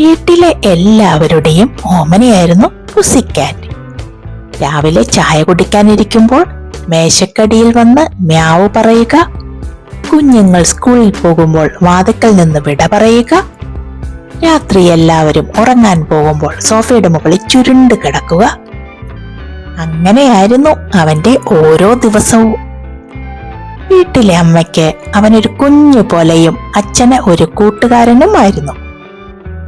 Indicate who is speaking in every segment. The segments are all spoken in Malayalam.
Speaker 1: വീട്ടിലെ എല്ലാവരുടെയും ഓമനയായിരുന്നു പുസിക്കാറ്റ് രാവിലെ ചായ കുടിക്കാനിരിക്കുമ്പോൾ മേശക്കടിയിൽ വന്ന് മ്യാവ് പറയുക കുഞ്ഞുങ്ങൾ സ്കൂളിൽ പോകുമ്പോൾ വാതക്കൽ നിന്ന് വിട പറയുക. രാത്രി എല്ലാവരും ഉറങ്ങാൻ പോകുമ്പോൾ സോഫയുടെ മുകളിൽ ചുരുണ്ട് കിടക്കുക. അങ്ങനെയായിരുന്നു അവന്റെ ഓരോ ദിവസവും. വീട്ടിലെ അമ്മയ്ക്ക് അവനൊരു കുഞ്ഞു പോലെയും അച്ഛന് ഒരു കൂട്ടുകാരനുമായിരുന്നു.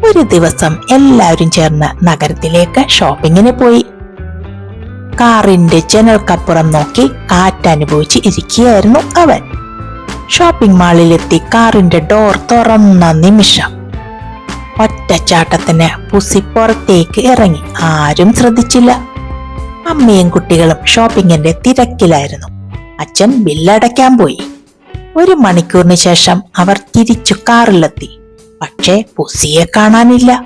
Speaker 1: ഒരു ദിവസം എല്ലാവരും ചേർന്ന് നഗരത്തിലേക്ക് ഷോപ്പിങ്ങിന് പോയി. കാറിന്റെ ജനൽക്കപ്പുറം നോക്കി കാറ്റനുഭവിച്ച് ഇരിക്കുകയായിരുന്നു അവൻ. ഷോപ്പിംഗ് മാളിലെത്തി കാറിന്റെ ഡോർ തുറന്ന നിമിഷം ഒറ്റച്ചാട്ടത്തിന് പുസി പുറത്തേക്ക് ഇറങ്ങി. ആരും ശ്രദ്ധിച്ചില്ല. അമ്മയും കുട്ടികളും ഷോപ്പിങ്ങിന്റെ തിരക്കിലായിരുന്നു. അച്ഛൻ ബില്ലടയ്ക്കാൻ പോയി. ഒരു മണിക്കൂറിന് ശേഷം അവർ തിരിച്ചു കാറിലെത്തി. പക്ഷേ പുസിയെ കാണാനില്ല.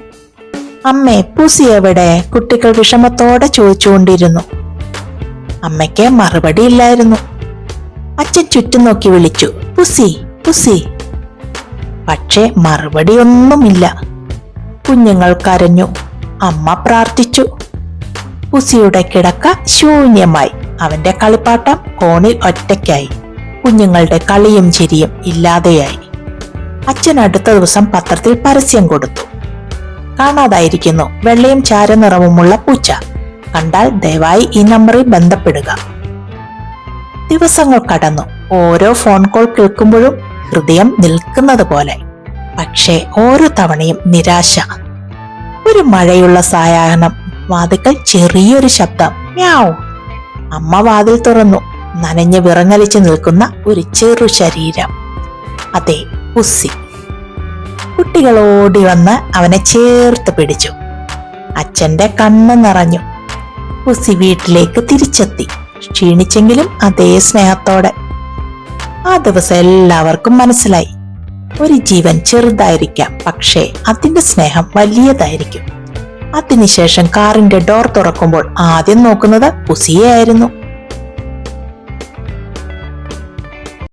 Speaker 1: അമ്മേ പുസി എവിടെ? കുട്ടികൾ വിഷമത്തോടെ ചോദിച്ചുകൊണ്ടിരുന്നു. അമ്മയ്ക്ക് മറുപടി ഇല്ലായിരുന്നു. അച്ഛൻ ചുറ്റും നോക്കി വിളിച്ചു. Pussy pussy. പക്ഷേ മറുപടി ഒന്നുമില്ല. കുഞ്ഞുങ്ങൾ കരഞ്ഞു അമ്മ പ്രാർത്ഥിച്ചു. പുസിയുടെ കിടക്ക ശൂന്യമായി. അവന്റെ കളിപ്പാട്ടം കോണിൽ ഒറ്റയ്ക്കായി. കുഞ്ഞുങ്ങളുടെ കളിയും ചിരിയും ഇല്ലാതെയായി. അച്ഛൻ അടുത്ത ദിവസം പത്രത്തിൽ പരസ്യം കൊടുത്തു. കാണാതായിരിക്കുന്നു. വെള്ളയും ചാരനിറവുമുള്ള പൂച്ച. കണ്ടാൽ ദയവായി ഈ നമ്പറിൽ ബന്ധപ്പെടുക. ദിവസങ്ങൾ കടന്നു. ഓരോ ഫോൺ കോൾ കേൾക്കുമ്പോഴും ഹൃദയം നിൽക്കുന്നത് പോലെ. പക്ഷേ ഓരോ തവണയും നിരാശ. ഒരു മഴയുള്ള സായാഹ്നം. വാതിക്കൽ ചെറിയൊരു ശബ്ദം. മ്യാവ്. അമ്മ വാതിൽ തുറന്നു. നനഞ്ഞ് വിറങ്ങലിച്ച് നിൽക്കുന്ന ഒരു ചെറു ശരീരം. അതെ ഉസ്സി കുട്ടികൾ ഓടി വന്ന് അവനെ ചേർത്ത് പിടിച്ചു. അച്ഛന്റെ കണ്ണ് നിറഞ്ഞു. പുസ്സി വീട്ടിലേക്ക് തിരിച്ചെത്തി. ക്ഷീണിച്ചെങ്കിലും അതേ സ്നേഹത്തോടെ. ആ ദിവസം എല്ലാവർക്കും മനസ്സിലായി. ഒരു ജീവൻ ചെറുതായിരിക്കാം പക്ഷേ അതിന്റെ സ്നേഹം വലിയതായിരിക്കും. അതിനുശേഷം കാറിന്റെ ഡോർ തുറക്കുമ്പോൾ ആദ്യം നോക്കുന്നത് പുസിയെ ആയിരുന്നു.